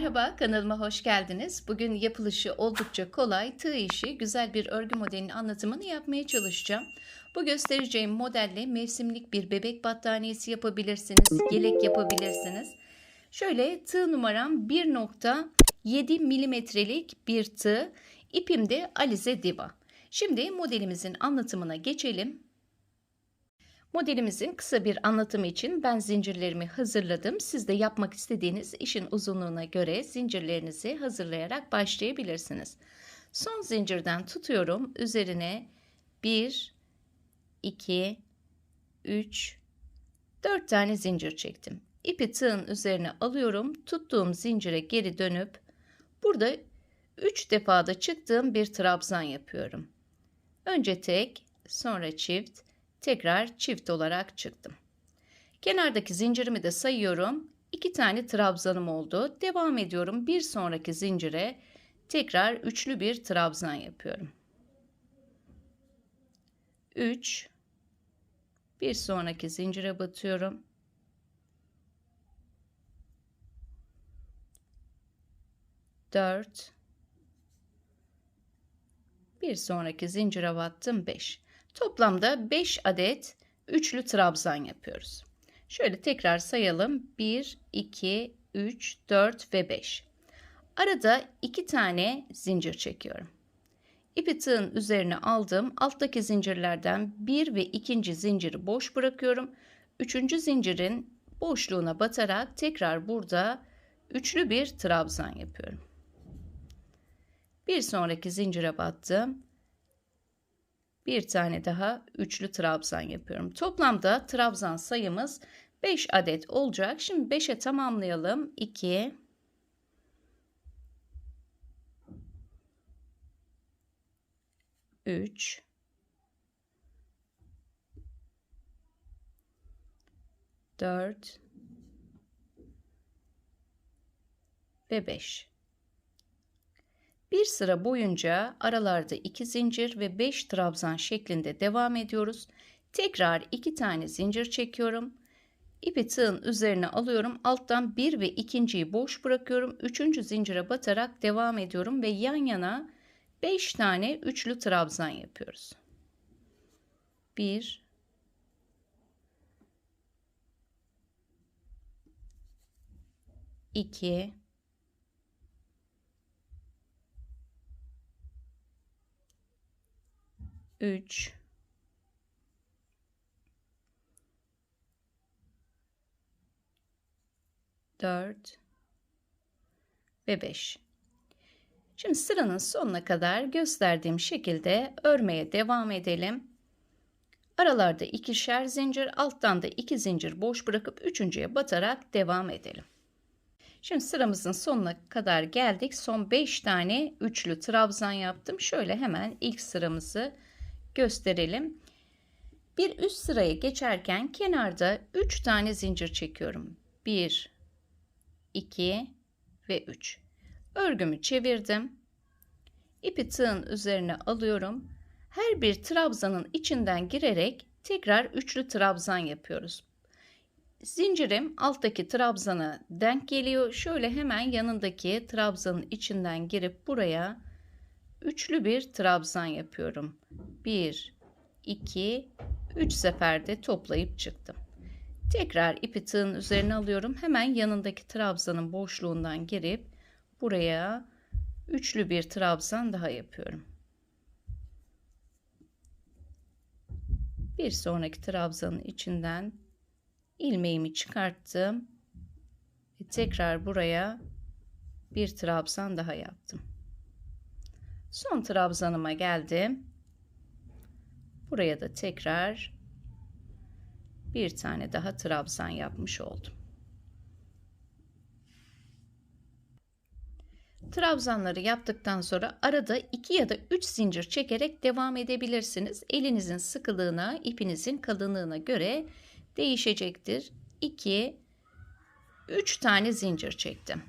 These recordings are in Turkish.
Merhaba kanalıma hoş geldiniz. Bugün yapılışı oldukça kolay, tığ işi, güzel bir örgü modelinin anlatımını yapmaya çalışacağım. Bu göstereceğim modelle mevsimlik bir bebek battaniyesi yapabilirsiniz, yelek yapabilirsiniz. Şöyle tığ numaram 1.7 milimetrelik bir tığ, ipim de Alize Diva. Şimdi modelimizin anlatımına geçelim. Modelimizin kısa bir anlatımı için ben zincirlerimi hazırladım. Siz de yapmak istediğiniz işin uzunluğuna göre zincirlerinizi hazırlayarak başlayabilirsiniz. Son zincirden tutuyorum. Üzerine 1, 2, 3, 4 tane zincir çektim. İpi tığın üzerine alıyorum. Tuttuğum zincire geri dönüp burada 3 defada çıktığım bir trabzan yapıyorum. Önce tek, sonra çift, tekrar çift olarak çıktım. Kenardaki zincirimi de sayıyorum. 2 tane trabzanım oldu. Devam ediyorum. Bir sonraki zincire tekrar üçlü bir trabzan yapıyorum. 3 bir sonraki zincire batıyorum. Dört. Bir sonraki zincire battım beş. Toplamda 5 adet üçlü trabzan yapıyoruz. Şöyle tekrar sayalım. 1, 2, 3, 4 ve 5. Arada 2 tane zincir çekiyorum. İpi tığın üzerine aldım. Alttaki zincirlerden bir ve ikinci zinciri boş bırakıyorum. Üçüncü zincirin boşluğuna batarak tekrar burada üçlü bir trabzan yapıyorum. Bir sonraki zincire battım bir tane daha üçlü trabzan yapıyorum. Toplamda trabzan sayımız 5 adet olacak. Şimdi 5'e tamamlayalım. 2 3 4 ve 5. Bir sıra boyunca aralarda iki zincir ve 5 trabzan şeklinde devam ediyoruz. Tekrar iki tane zincir çekiyorum. İpi tığın üzerine alıyorum. Alttan bir ve ikinciyi boş bırakıyorum. Üçüncü zincire batarak devam ediyorum ve yan yana 5 tane üçlü trabzan yapıyoruz. 1 2 3 4 ve 5. Şimdi sıranın sonuna kadar gösterdiğim şekilde örmeye devam edelim. Aralarda ikişer zincir, alttan da iki zincir boş bırakıp üçüncüye batarak devam edelim. Şimdi sıramızın sonuna kadar geldik. Son 5 tane üçlü trabzan yaptım. Şöyle hemen ilk sıramızı gösterelim. Bir üst sıraya geçerken kenarda 3 tane zincir çekiyorum. 1 2 ve 3. Örgümü çevirdim. İpi tığın üzerine alıyorum. Her bir trabzanın içinden girerek tekrar üçlü trabzan yapıyoruz. Zincirim alttaki trabzana denk geliyor. Şöyle hemen yanındaki trabzanın içinden girip buraya üçlü bir trabzan yapıyorum. 1 2 3 seferde toplayıp çıktım. Tekrar ipi tığın üzerine alıyorum. Hemen yanındaki trabzanın boşluğundan girip buraya üçlü bir trabzan daha yapıyorum. Bir sonraki trabzanın içinden ilmeğimi çıkarttım ve tekrar buraya bir trabzan daha yaptım. Son trabzanıma geldim. Buraya da tekrar bir tane daha trabzan yapmış oldum. Trabzanları yaptıktan sonra arada 2 ya da 3 zincir çekerek devam edebilirsiniz. Elinizin sıkılığına, ipinizin kalınlığına göre değişecektir. 2 3 tane zincir çektim.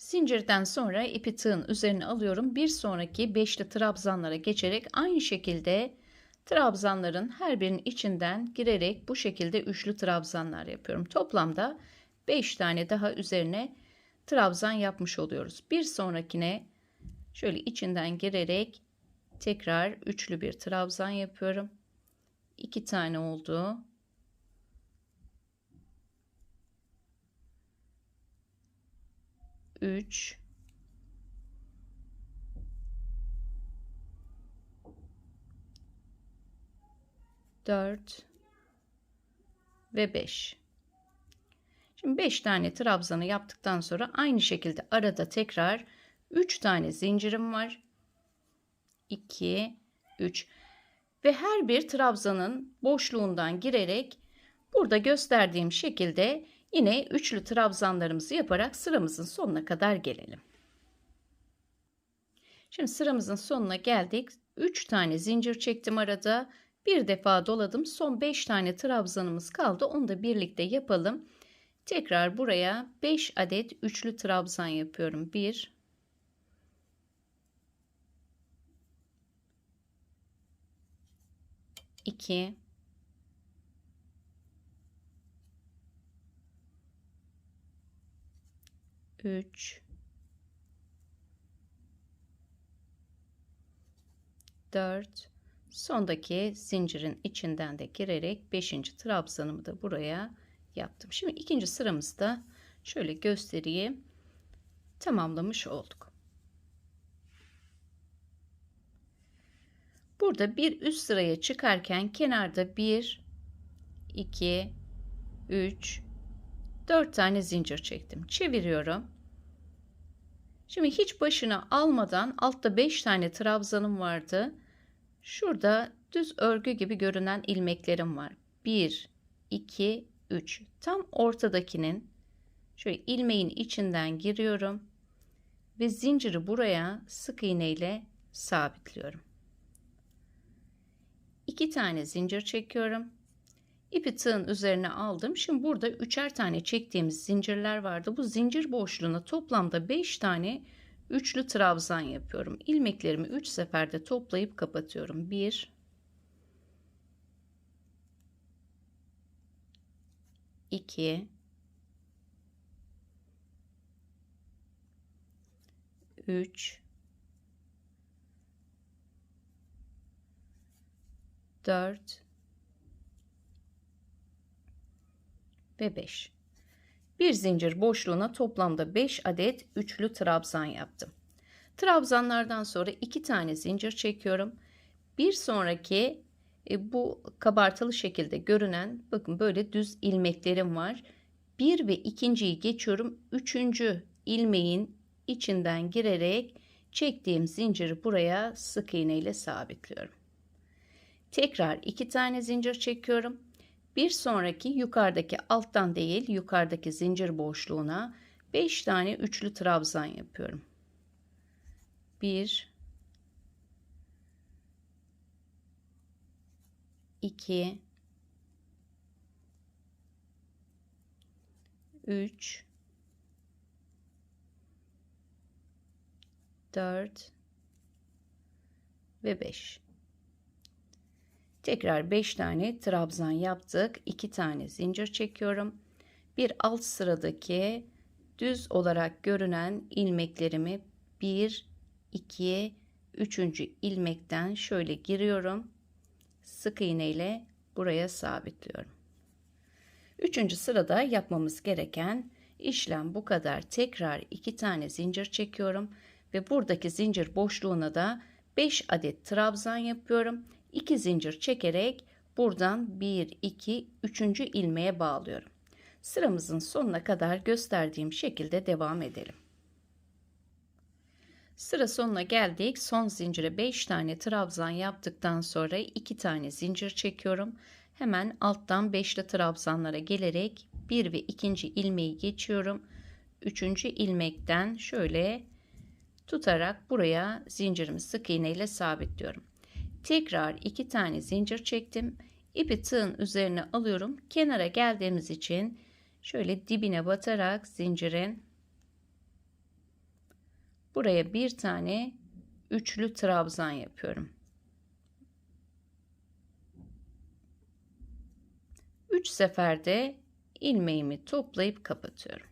Zincirden sonra ipi tığın üzerine alıyorum. Bir sonraki beşli trabzanlara geçerek aynı şekilde trabzanların her birinin içinden girerek bu şekilde üçlü trabzanlar yapıyorum. Toplamda 5 tane daha üzerine trabzan yapmış oluyoruz. Bir sonrakine şöyle içinden girerek tekrar üçlü bir trabzan yapıyorum. İki tane oldu. Üç. Dört ve beş. Şimdi 5 tane trabzanı yaptıktan sonra aynı şekilde arada tekrar 3 tane zincirim var. 2 3 ve her bir trabzanın boşluğundan girerek burada gösterdiğim şekilde yine üçlü trabzanlarımızı yaparak sıramızın sonuna kadar gelelim. Şimdi sıramızın sonuna geldik. 3 tane zincir çektim arada. Bir defa doladım. Son 5 tane trabzanımız kaldı. Onu da birlikte yapalım. Tekrar buraya 5 adet üçlü trabzan yapıyorum. 1 2 3 4 sondaki zincirin içinden de girerek 5. trabzanımı da buraya yaptım. Şimdi ikinci sıramızda şöyle göstereyim. Tamamlamış olduk. Burada bir üst sıraya çıkarken kenarda 1 2 3 4 tane zincir çektim. Çeviriyorum. Şimdi hiç başına almadan altta 5 tane trabzanım vardı. Şurada düz örgü gibi görünen ilmeklerim var. 1 2 3 tam ortadakinin şöyle ilmeğin içinden giriyorum ve zinciri buraya sık iğne ile sabitliyorum. 2 tane zincir çekiyorum. İpi tığın üzerine aldım. Şimdi burada üçer tane çektiğimiz zincirler vardı. Bu zincir boşluğuna toplamda 5 tane üçlü trabzan yapıyorum. İlmeklerimi 3 seferde toplayıp kapatıyorum. 1 2 3 4 ve 5. Bir zincir boşluğuna toplamda 5 adet üçlü trabzan yaptım. Trabzanlardan sonra 2 tane zincir çekiyorum. Bir sonraki e, bu kabartılı şekilde görünen bakın böyle düz ilmeklerim var. Bir ve ikinciyi geçiyorum. Üçüncü ilmeğin içinden girerek çektiğim zinciri buraya sık iğne ile sabitliyorum. Tekrar iki tane zincir çekiyorum. Bir sonraki yukarıdaki alttan değil yukarıdaki zincir boşluğuna 5 tane üçlü trabzan yapıyorum. 1 2 3 4 ve 5. Tekrar 5 tane trabzan yaptık. 2 tane zincir çekiyorum. Bir alt sıradaki düz olarak görünen ilmeklerimi 1 2 3. ilmekten şöyle giriyorum sık iğne ile buraya sabitliyorum. Üçüncü sırada yapmamız gereken işlem bu kadar. Tekrar iki tane zincir çekiyorum ve buradaki zincir boşluğuna da 5 adet trabzan yapıyorum. 2 zincir çekerek buradan 1 2 3. ilmeğe bağlıyorum. Sıramızın sonuna kadar gösterdiğim şekilde devam edelim. Sıra sonuna geldik. Son zincire 5 tane trabzan yaptıktan sonra 2 tane zincir çekiyorum. Hemen alttan 5'li trabzanlara gelerek 1 ve 2. ilmeği geçiyorum. 3. ilmekten şöyle tutarak buraya zincirimi sık iğne ile sabitliyorum. Tekrar 2 tane zincir çektim. İpi tığın üzerine alıyorum. Kenara geldiğimiz için şöyle dibine batarak zincirin Buraya bir tane üçlü trabzan yapıyorum. Üç seferde ilmeğimi toplayıp kapatıyorum.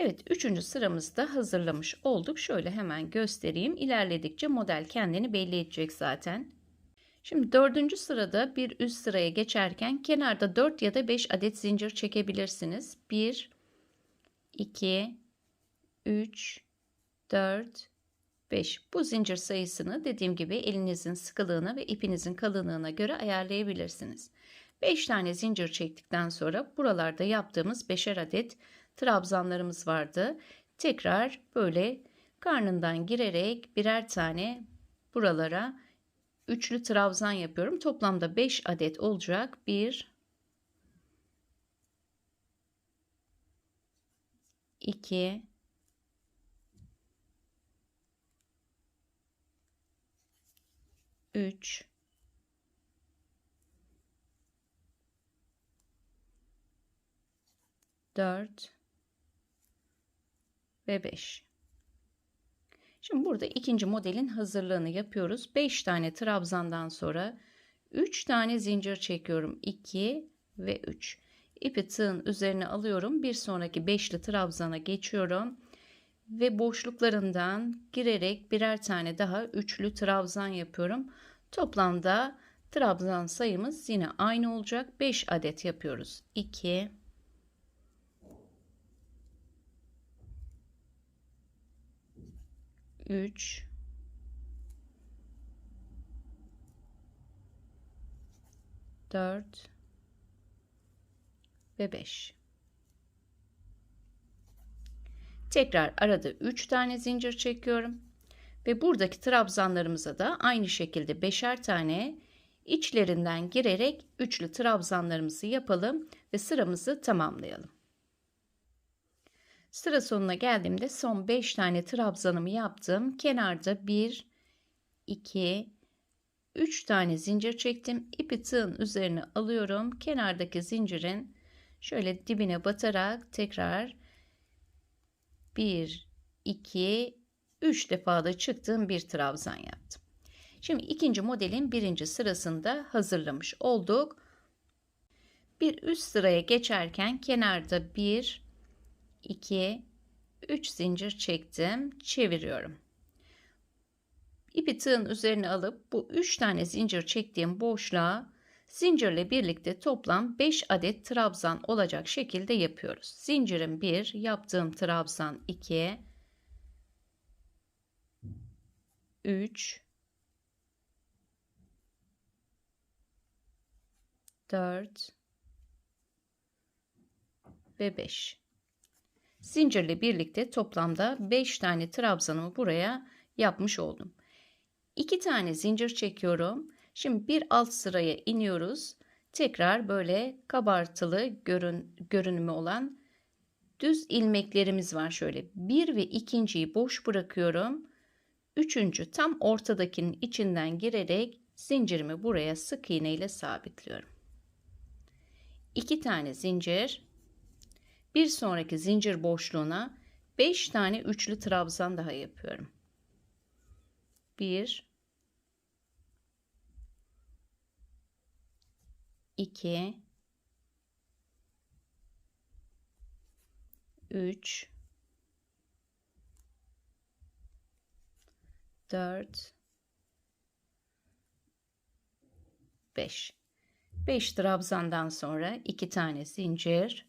Evet, üçüncü sıramızda hazırlamış olduk. Şöyle hemen göstereyim. İlerledikçe model kendini belli edecek zaten. Şimdi dördüncü sırada bir üst sıraya geçerken kenarda 4 ya da 5 adet zincir çekebilirsiniz. 1, 2, 3, 4, 5. Bu zincir sayısını dediğim gibi elinizin sıkılığına ve ipinizin kalınlığına göre ayarlayabilirsiniz. 5 tane zincir çektikten sonra buralarda yaptığımız 5'er adet trabzanlarımız vardı. Tekrar böyle karnından girerek birer tane buralara üçlü trabzan yapıyorum. Toplamda 5 adet olacak. 1 2 3 4 ve 5. Şimdi burada ikinci modelin hazırlığını yapıyoruz. 5 tane trabzandan sonra 3 tane zincir çekiyorum. 2 ve 3. İpi tığın üzerine alıyorum. Bir sonraki beşli trabzana geçiyorum. Ve boşluklarından girerek birer tane daha üçlü trabzan yapıyorum. Toplamda trabzan sayımız yine aynı olacak. 5 adet yapıyoruz. 2 3 4 ve 5 tekrar arada 3 tane zincir çekiyorum. Ve buradaki trabzanlarımıza da aynı şekilde beşer tane içlerinden girerek üçlü trabzanlarımızı yapalım ve sıramızı tamamlayalım. Sıra sonuna geldiğimde son 5 tane trabzanımı yaptım. Kenarda 1, 2, 3 tane zincir çektim. İpi tığın üzerine alıyorum. Kenardaki zincirin şöyle dibine batarak tekrar 1, 2, 3 defa da çıktığım bir trabzan yaptım. Şimdi ikinci modelin birinci sırasında hazırlamış olduk. Bir üst sıraya geçerken kenarda 1, 2, 3 zincir çektim. Çeviriyorum. İpi tığın üzerine alıp bu 3 tane zincir çektiğim boşluğa zincirle birlikte toplam 5 adet trabzan olacak şekilde yapıyoruz. Zincirim 1, yaptığım trabzan 2, 3, 4 ve 5. Zincirle birlikte toplamda 5 tane trabzanımı buraya yapmış oldum. 2 tane zincir çekiyorum. Şimdi bir alt sıraya iniyoruz. Tekrar böyle kabartılı görün, görünümü olan düz ilmeklerimiz var şöyle. Bir ve ikinciyi boş bırakıyorum. Üçüncü tam ortadakinin içinden girerek zincirimi buraya sık iğne ile sabitliyorum. İki tane zincir bir sonraki zincir boşluğuna 5 tane üçlü trabzan daha yapıyorum. 1 2 3 4 5 5 trabzandan sonra 2 tane zincir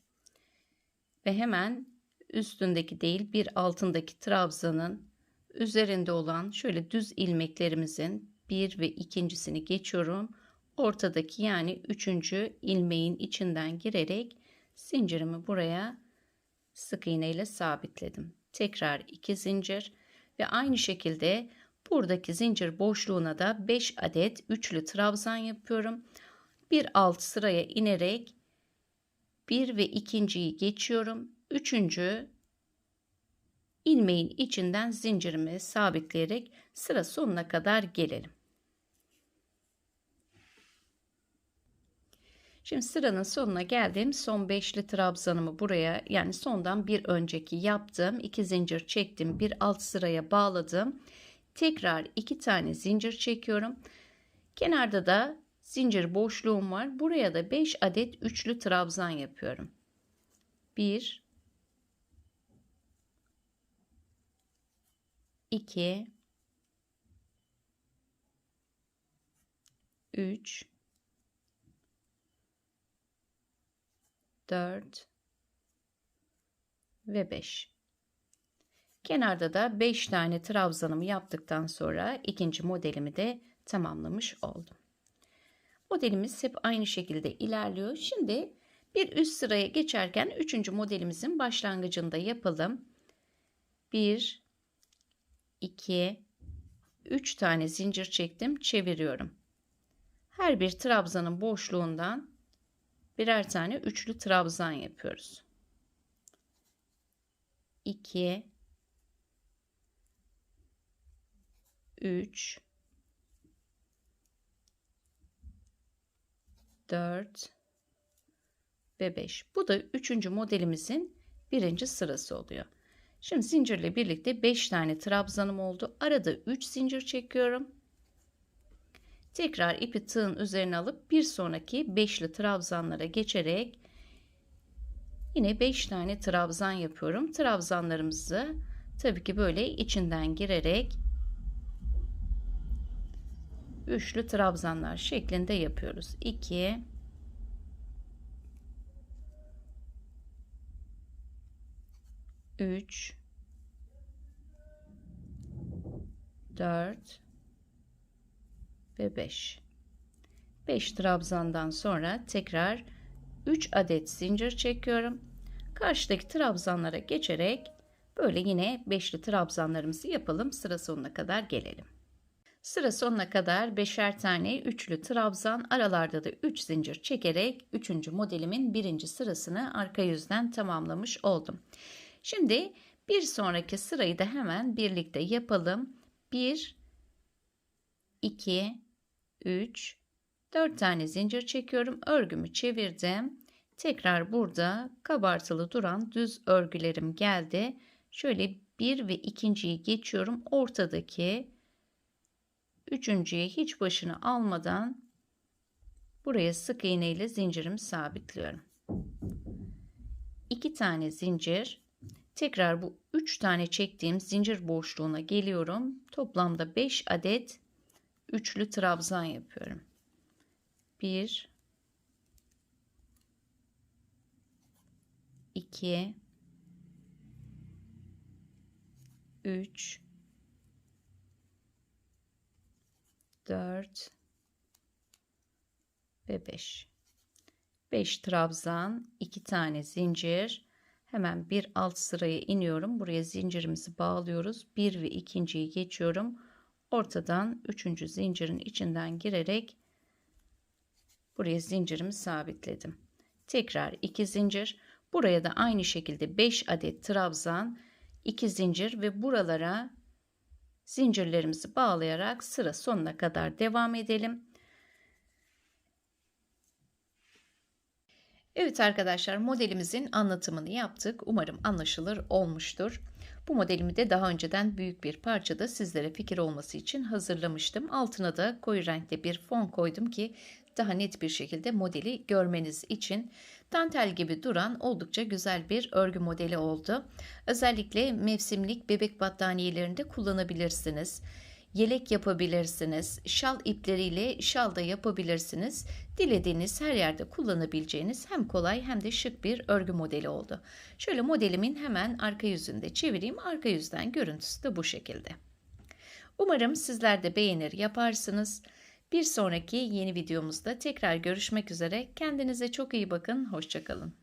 ve hemen üstündeki değil bir altındaki trabzanın üzerinde olan şöyle düz ilmeklerimizin bir ve ikincisini geçiyorum. Ortadaki yani üçüncü ilmeğin içinden girerek zincirimi buraya sık iğne ile sabitledim. Tekrar iki zincir ve aynı şekilde buradaki zincir boşluğuna da 5 adet üçlü trabzan yapıyorum. Bir alt sıraya inerek bir ve ikinciyi geçiyorum. Üçüncü ilmeğin içinden zincirimi sabitleyerek sıra sonuna kadar gelelim. Şimdi sıranın sonuna geldim. Son beşli trabzanımı buraya yani sondan bir önceki yaptım. iki zincir çektim. Bir alt sıraya bağladım. Tekrar iki tane zincir çekiyorum. Kenarda da zincir boşluğum var. Buraya da 5 adet üçlü trabzan yapıyorum. 1 2 3 4 ve 5. Kenarda da 5 tane trabzanımı yaptıktan sonra ikinci modelimi de tamamlamış oldum. Modelimiz hep aynı şekilde ilerliyor. Şimdi bir üst sıraya geçerken üçüncü modelimizin başlangıcında yapalım. 1 2 3 tane zincir çektim, çeviriyorum. Her bir trabzanın boşluğundan birer tane üçlü trabzan yapıyoruz. 2 3 4 ve 5. Bu da üçüncü modelimizin birinci sırası oluyor. Şimdi zincirle birlikte 5 tane trabzanım oldu. Arada 3 zincir çekiyorum. Tekrar ipi tığın üzerine alıp bir sonraki beşli trabzanlara geçerek yine 5 tane trabzan yapıyorum. Trabzanlarımızı tabii ki böyle içinden girerek üçlü trabzanlar şeklinde yapıyoruz. 2 3 4 ve 5 5 trabzandan sonra tekrar 3 adet zincir çekiyorum. Karşıdaki trabzanlara geçerek böyle yine beşli trabzanlarımızı yapalım. Sıra sonuna kadar gelelim sıra sonuna kadar beşer tane üçlü trabzan aralarda da 3 zincir çekerek 3. modelimin birinci sırasını arka yüzden tamamlamış oldum Şimdi bir sonraki sırayı da hemen birlikte yapalım. 1 2 3 4 tane zincir çekiyorum. Örgümü çevirdim. Tekrar burada kabartılı duran düz örgülerim geldi. Şöyle bir ve ikinciyi geçiyorum. Ortadaki üçüncüye hiç başını almadan buraya sık iğne ile zincirimi sabitliyorum. 2 tane zincir Tekrar bu 3 tane çektiğim zincir boşluğuna geliyorum. Toplamda 5 adet üçlü trabzan yapıyorum. 1 2 3 4 ve 5 5 trabzan 2 tane zincir Hemen bir alt sıraya iniyorum. Buraya zincirimizi bağlıyoruz. Bir ve ikinciyi geçiyorum. Ortadan üçüncü zincirin içinden girerek buraya zincirimi sabitledim. Tekrar iki zincir. Buraya da aynı şekilde 5 adet trabzan, 2 zincir ve buralara zincirlerimizi bağlayarak sıra sonuna kadar devam edelim. Evet arkadaşlar modelimizin anlatımını yaptık. Umarım anlaşılır olmuştur. Bu modelimi de daha önceden büyük bir parçada sizlere fikir olması için hazırlamıştım. Altına da koyu renkte bir fon koydum ki daha net bir şekilde modeli görmeniz için dantel gibi duran oldukça güzel bir örgü modeli oldu. Özellikle mevsimlik bebek battaniyelerinde kullanabilirsiniz yelek yapabilirsiniz. Şal ipleriyle şal da yapabilirsiniz. Dilediğiniz her yerde kullanabileceğiniz hem kolay hem de şık bir örgü modeli oldu. Şöyle modelimin hemen arka yüzünde çevireyim. Arka yüzden görüntüsü de bu şekilde. Umarım sizler de beğenir yaparsınız. Bir sonraki yeni videomuzda tekrar görüşmek üzere. Kendinize çok iyi bakın. Hoşçakalın.